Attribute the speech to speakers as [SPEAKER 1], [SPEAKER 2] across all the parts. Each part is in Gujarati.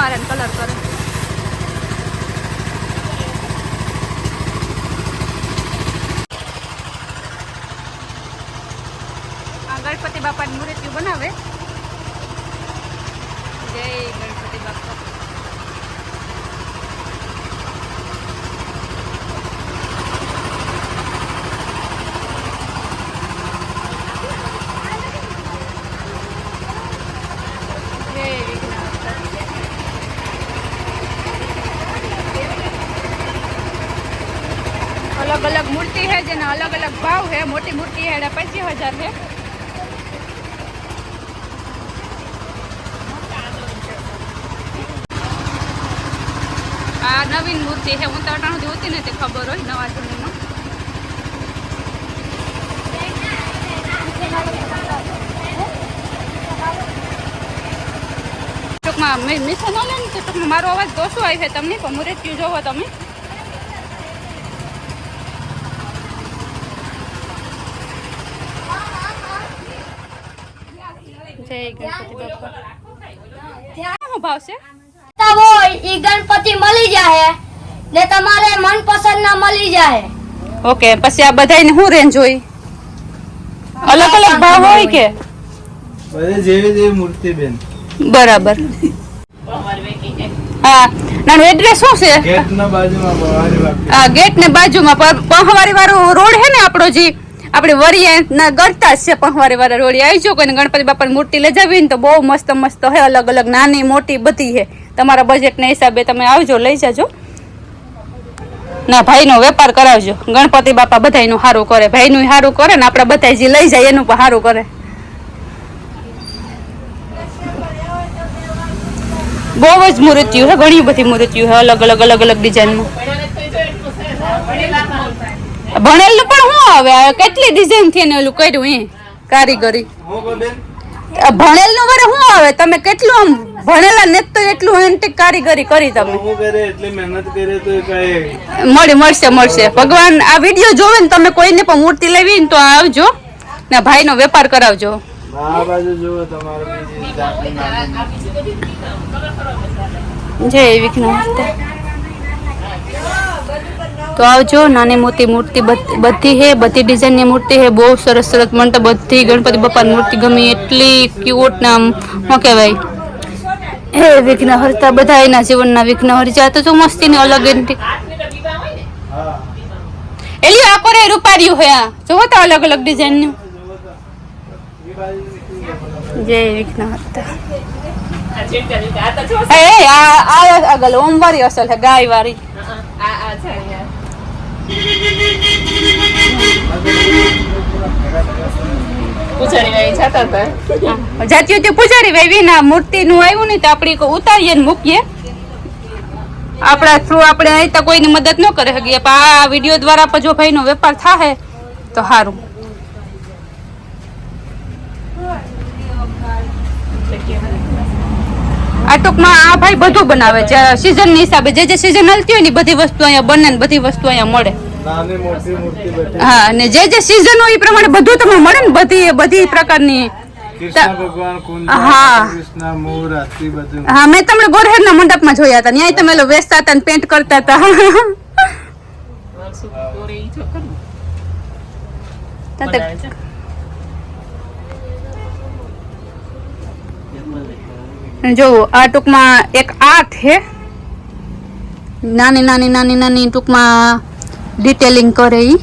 [SPEAKER 1] મારે કલર કરે ગણપતિ બાપાની મૂર્તિઓ બનાવે. જય ગણપતિ બાપા જય વિઘ્નહર્તા. અલગ અલગ મૂર્તિ છે, જેના અલગ અલગ ભાવ છે. મોટી મૂર્તિ છે, એના પચીસ હજાર છે. આ નવીન મૂર્તિ છે. હું સુધી અટાણું જોતી નથી ખબર હોય નવા જૂનીમાં. ટૂંકમાં મિશન હોય ને ટૂંકમાં મારો અવાજ ઓછો આવી છે તમને, પણ મુરેટ્યું જોવો તમે. જય ગણપતિ બાપા શું ભાવ
[SPEAKER 2] હોય ઈ ગણપતિ મળી જાય ને તમારે મનપસંદ ના મળી જાય
[SPEAKER 1] ઓકે પછી આ બધાયને શું રેન્જ હોય અલગ અલગ ભાવ હોય કે?
[SPEAKER 3] બધે જેવી જેવી મૂર્તિ બેન.
[SPEAKER 1] બરાબર. હા નાનું એડ્રેસ શું છે?
[SPEAKER 3] ગેટ ના બાજુમાં
[SPEAKER 1] ગેટ ને બાજુમાં પંહવારી વાળો રોડ હે ને આપણો જે? આપણે વરિયા ના ગરતા છે વારે વારે રોડી આવી જો કોઈને ગણપતિ બાપાની મૂર્તિ લઈ જવી ને તો બહુ મસ્ત મસ્ત હે, અલગ અલગ નાની મોટી બધી હે. તમારા બજેટના હિસાબે તમે આવજો, લઈ જાજો. ના, ભાઈનો વેપાર કરાવજો. ગણપતિ બાપા બધાયનું સારું કરે, ભાઈનું સારું કરે ને આપણે બધા જે લઈ જાય એનું પણ સારું કરે. બહુ જ મૂર્તિઓ છે ઘણી બધી મૂર્તિઓ છે અલગ અલગ અલગ અલગ ડિઝાઇનમાં ભણેલું પણ શું આવે? કેટલી ડિઝાઇનથી એને ઓલું કર્યું એ? કારીગરી. ભણેલનું વરે શું આવે? તમે કેટલું આમ ભણેલા ને તો એટલું એન્ટિક કારીગરી કરી તમે. મળી મળશે મળશે. ભગવાન આ વીડિયો જોવે ને તમે કોઈને પણ મૂર્તિ લેવી ને તો આવજો. ને ભાઈનો વેપાર કરાવજો. જય વિઘ્નહર્તા. તો આવજો, નાની મોટી મૂર્તિ બધ- હે, બધી ડિઝાઇનની મૂર્તિ હે, બહુ સરસ સરસ મને તો બધી ગણપતિ બાપાની મૂર્તિ ગમી, એટલી ક્યુટ ને આમ, શું કહેવાય? હે વિઘ્નહર્તા બધા એના જીવનના વિઘ્ન હરી જાય, તો મસ્તીની અલગ એન્ટી એલી, આ પર રૂપાર્યું હે, આ. જોવો તો અલગ અલગ ડિઝાઇનનું જય વિઘ્નહર્તા હે, આ આ આગળ ઓમવારી અસલ હે ગાય વાળી જાતી હતી. પૂજારી ભાઈ વિના મૂર્તિ નું આવ્યું ને તો આપણે ઉતારીએ ને મૂકીએ. આપણા થ્રુ આપણે અહીં તો કોઈની મદદ ન કરી શકીએ પણ આ વીડિયો દ્વારા પણ જો ભાઈનો વેપાર થાય તો સારું આ ટૂંકમાં આ ભાઈ બધું બનાવે છે. સિઝનની હિસાબે જે જે સિઝન હલતી હોય ને બધી વસ્તુ અહીંયા બને ને બધી વસ્તુ અહીંયા મળે.
[SPEAKER 3] નાની મોટી મૂર્તિ બધી.
[SPEAKER 1] હા અને જે જે સિઝન હોય એ પ્રમાણે બધું તમને મળે ને બધી બધી પ્રકારની. હા. હા મેં તમને ગોરહેરના મંડપમાં જોયા હતા. ત્યાં તમે લોકો વેચતા હતા ને પેન્ટ કરતા હતા. જો આ ટૂંકમાં એક આર્ટ હે નાની નાની નાની નાની ટૂંકમાં ડિટેલિંગ કરે એ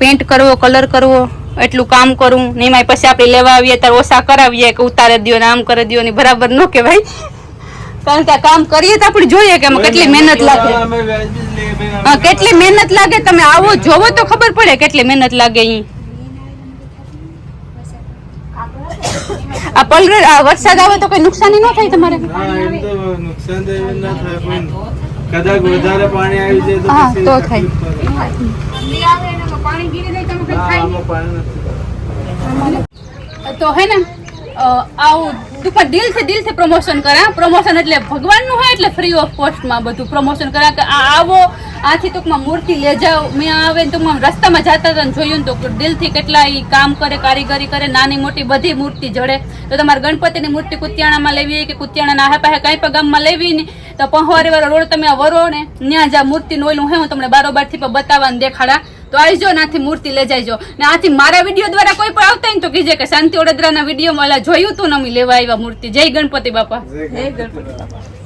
[SPEAKER 1] પેન્ટ કરવો કલર કરવો એટલું કામ કરવું ને એમાંય પછી આપણે લેવા આવીએ ત્યારે ઓછા કરાવીએ કે ઉતારે દો ને આમ કરી દો ને બરાબર ન કહેવાય. કારણ કે આ કામ કરીએ તો આપણે જોઈએ કે આમાં કેટલી મહેનત લાગે. કેટલી મહેનત લાગે? તમે આવો જોવો તો ખબર પડે કેટલી મહેનત લાગે અહીં આ પલરે આ વરસાદ આવે તો કઈ નુકસાની ન થાય તમારે?
[SPEAKER 3] તો નુકસાન તો ના થાય પણ કદાચ વધારે પાણી આવી જાય તો
[SPEAKER 1] હા, તો થાય.
[SPEAKER 3] હા,
[SPEAKER 1] તો હે ને અ, દિલ સે દિલ સે પ્રમોશન કરા પ્રમોશન એટલે ભગવાનનું હોય એટલે ફ્રી ઓફ કોસ્ટમાં બધું પ્રમોશન કરા કે આ આવો આથી ટૂંકમાં મૂર્તિ લઈ જાઓ. મેં આવે ટૂંકમાં રસ્તામાં જતા હતા જોયું તો દિલથી કેટલા એ કામ કરે, કારીગરી કરે, નાની મોટી બધી મૂર્તિ જડે. તો તમારે ગણપતિની મૂર્તિ કુતિયાણામાં લેવી કે કુતિયાણાના આહે પાસે કાંઈ પણ ગામમાં લેવી ને, તો પહોંવારી વાળો રોડ તમે વરો ને ત્યાં જ્યાં મૂર્તિનું ઓલું હે, હું તમને બારોબારથી પણ બતાવવા દેખાડા. તો આવજો ને આથી મૂર્તિ લઈ જાયજો. ને આથી મારા વીડિયો દ્વારા કોઈ પણ આવતા ને તો કીજે કે શાંતિ વડોદરાના વિડીયોમાં ઓલા જોયું તું ને અમે લેવા આવ્યા મૂર્તિ. જય ગણપતિ બાપા. જય ગણપતિ બાપા.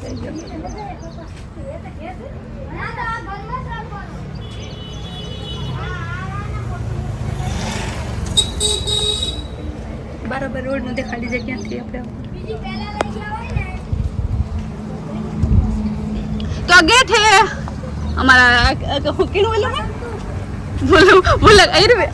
[SPEAKER 1] બરાબર રોડ નથી ખાલી જગ્યાથી આપણે. તો આ ગેટ હે. અમારા હું બોલો બોલો બોલો આયુર્વેદ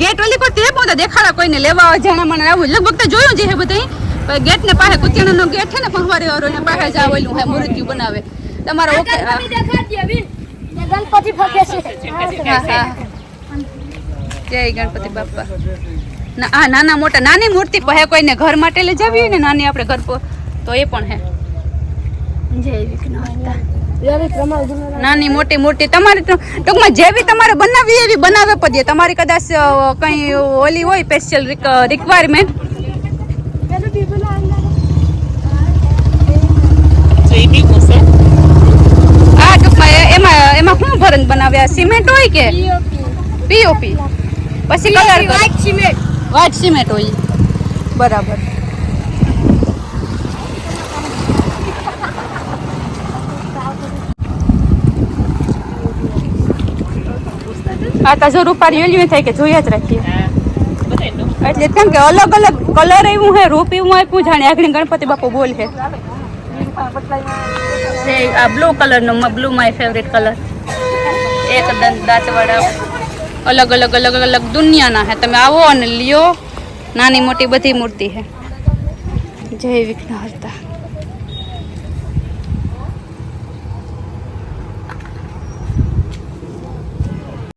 [SPEAKER 1] ગેટ વાલી કોઈ તે પોતા દેખાડા કોઈને લેવા જાણા મને આવું. લગભગ તો જોયું છે હે બધા ગેટ ને પાસે કુતિયાણા નો ગેટ છે ને પંખવારી વાળો ને પાસે જ આવેલું હે મૂર્તિ બનાવે. તમારો ઓકે
[SPEAKER 2] ગણપતિ ફકે છે.
[SPEAKER 1] જય ગણપતિ બાપા. આ નાના મોટા નાની મૂર્તિ પહે કોઈને ઘર માટે લઈ જવી હોય ને નાની આપણે ઘર પર તો એ પણ હે. જય વિઘ્નહર્તા. નાની મોટી મૂર્તિ તમારે તો ટૂંકમાં જેવી તમારે બનાવવી એવી બનાવે પડીએ તમારી કદાચ કંઈ ઓલી હોય સ્પેશિયલ રિક્વાયરમેન્ટ આ ટૂંકમાં એ- એમાં એમાં શું ભરણ બનાવ્યા? સિમેન્ટ હોય કે? પીઓપી પછી કલર
[SPEAKER 2] સિમેન્ટ
[SPEAKER 1] વ્હાઈટ સિમેન્ટ હોય બરાબર. આ તો જો રૂપારી એલ્યું થાય કે જોયા જ રાખીએ. એટલે કેમ કે અલગ અલગ કલર એવું હે રૂપ એવું આપ્યું જાણે આગળ ગણપતિ બાપુ બોલ છે છે આ બ્લુ કલરનો બ્લુ માય ફેવરેટ કલર એક દંત દાંતવાળા. અલગ અલગ અલગ અલગ દુનિયાના હે. તમે આવો અને લ્યો. નાની મોટી બધી મૂર્તિ હે. જય વિઘ્નહર્તા.